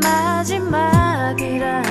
마지막이라.